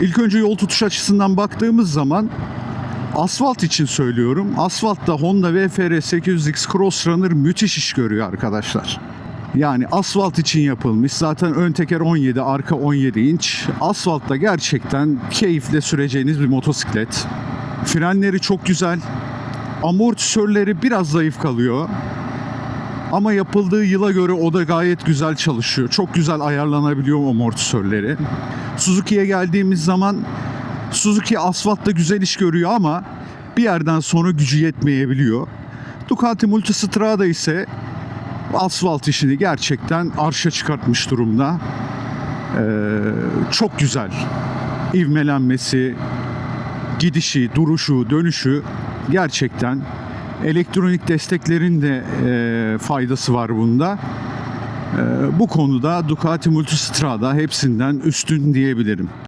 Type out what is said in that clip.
İlk önce yol tutuş açısından baktığımız zaman asfalt için söylüyorum. Asfaltta Honda VFR 800X Crossrunner müthiş iş görüyor arkadaşlar. Yani asfalt için yapılmış. Zaten ön teker 17, arka 17 inç. Asfaltta gerçekten keyifle süreceğiniz bir motosiklet. Frenleri çok güzel. Amortisörleri biraz zayıf kalıyor. Ama yapıldığı yıla göre o da gayet güzel çalışıyor. Çok güzel ayarlanabiliyor amortisörleri. Suzuki'ye geldiğimiz zaman Suzuki asfaltta güzel iş görüyor ama bir yerden sonra gücü yetmeyebiliyor. Ducati Multistrada ise asfalt işini gerçekten arşa çıkartmış durumda. Ee, çok güzel. İvmelenmesi, gidişi, duruşu, dönüşü gerçekten elektronik desteklerin de e, faydası var bunda. E, bu konuda Ducati Multistrada hepsinden üstün diyebilirim.